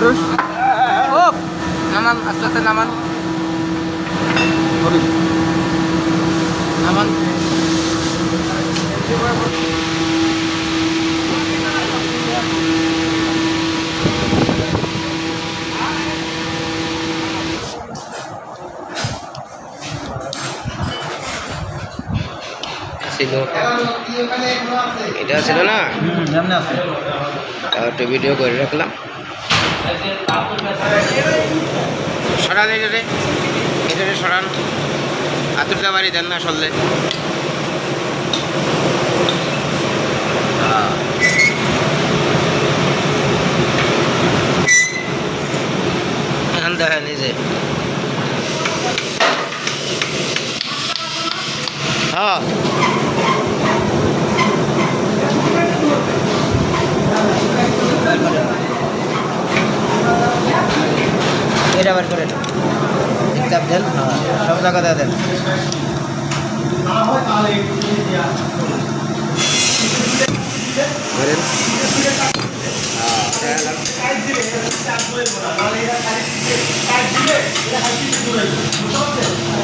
পুরুষ। ও নামান আস্তে আস্তে নামান। পুরুষ নামান। ছিল। এটা ছিল না? একটু ভিডিও করে রাখলাম। সরান এটারে এটারে সরান। আতুরটা বাড়ি দেন না সরলে। এখন এই হ্যাঁ। এটা বার করেন। চাপ দেন? হ্যাঁ সব জায়গাতে দেন।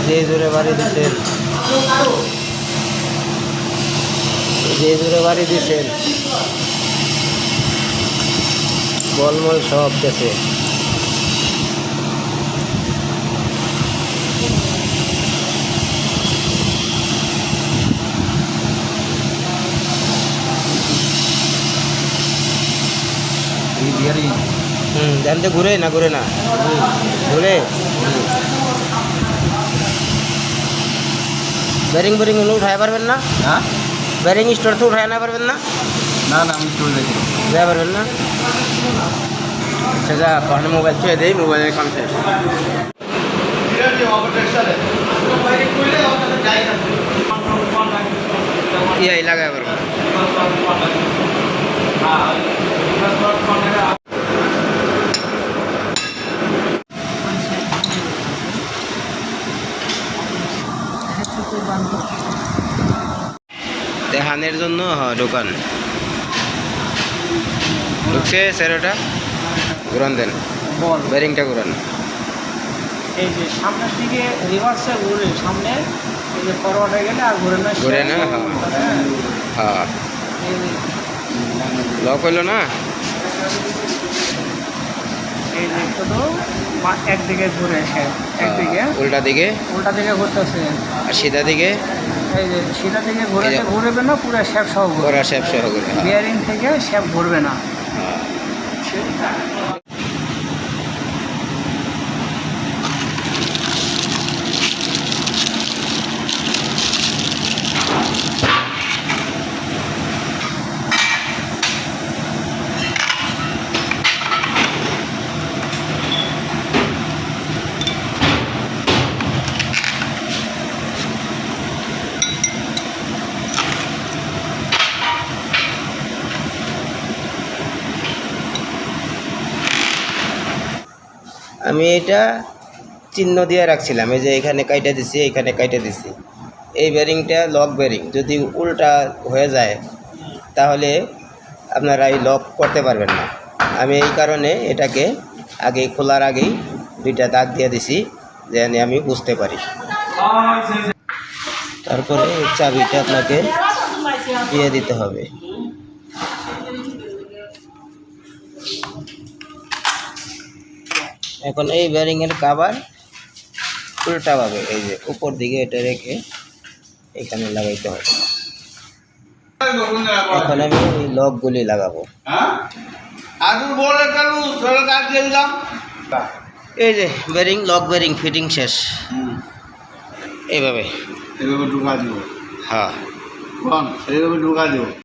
যে জোরে বাড়ি দিচ্ছেন যে জোরে বাড়ি দিচ্ছেন বলমল সব গেছে এই বিয়ারি হুম জানতে ঘুরে না ঘুরে না ঘুরে ব্যারিং ব্যারিংগুলো উঠায় পারবেন না হ্যাঁ ব্যারিং স্টোর তো উঠায় না পারবেন না না না আমি চলে যাচ্ছি যায় পারবেন না আচ্ছা যা পাহাড়ে মোবাইল ছুঁয়ে ইয়াই লাগাই পারব দেখানের জন্য দোকান। ঢুকছে স্যারোটা ঘুরান দেন। ব্যারিংটা ঘুরান। এই যে সামনের দিকে রিভার্সে ঘুরে সামনে এই যে ফরওয়ার্ডে গেলে আর ঘুরে না ঘুরে না, হ্যাঁ। হ্যাঁ। হ্যাঁ লক হইল না? এই যে শুধু মা- একদিকে ঘুরে একদিকে হ্যাঁ, উল্টা দিকে? উল্টা দিকে ঘুরতেছে। আর সিধা দিকে? এই যে সিধা দিকে ঘুরে এই ঘুরবে না পুরো শেপ সহ ঘুরবে করা সহ হ্যাঁ, বিয়ারিং থেকে শেপ ঘুরবে না। আমি এটা চিহ্ন দিয়ে রাখছিলাম, এই যে এখানে কাইটা দিছি, এখানে কাইটা দিছি। এই ব্যারিংটা লক ব্যারিং যদি উল্টা হয়ে যায়, তাহলে আপনারা এই লক করতে পারবেন না। আমি এই কারণে এটাকে আগে খোলার আগেই দুইটা দাগ দিয়ে দিছি, যেন আমি বুঝতে পারি। তারপরে চাবিটা আপনাকে দিয়ে দিতে হবে। এখন এই ব্যারিংয়ের কাভার উল্টাভাবে এই যে উপর দিকে এটা রেখে এখানে লাগাইতে হবে। এখন আমি এই লকগুলি লাগাবো। এই যে ব্যারিং লক ব্যারিং ফিটিং শেষ। এইভাবে। এভাবে ঢুকা দিব হ্যাঁ। কোন? এইভাবে ঢুকা দিব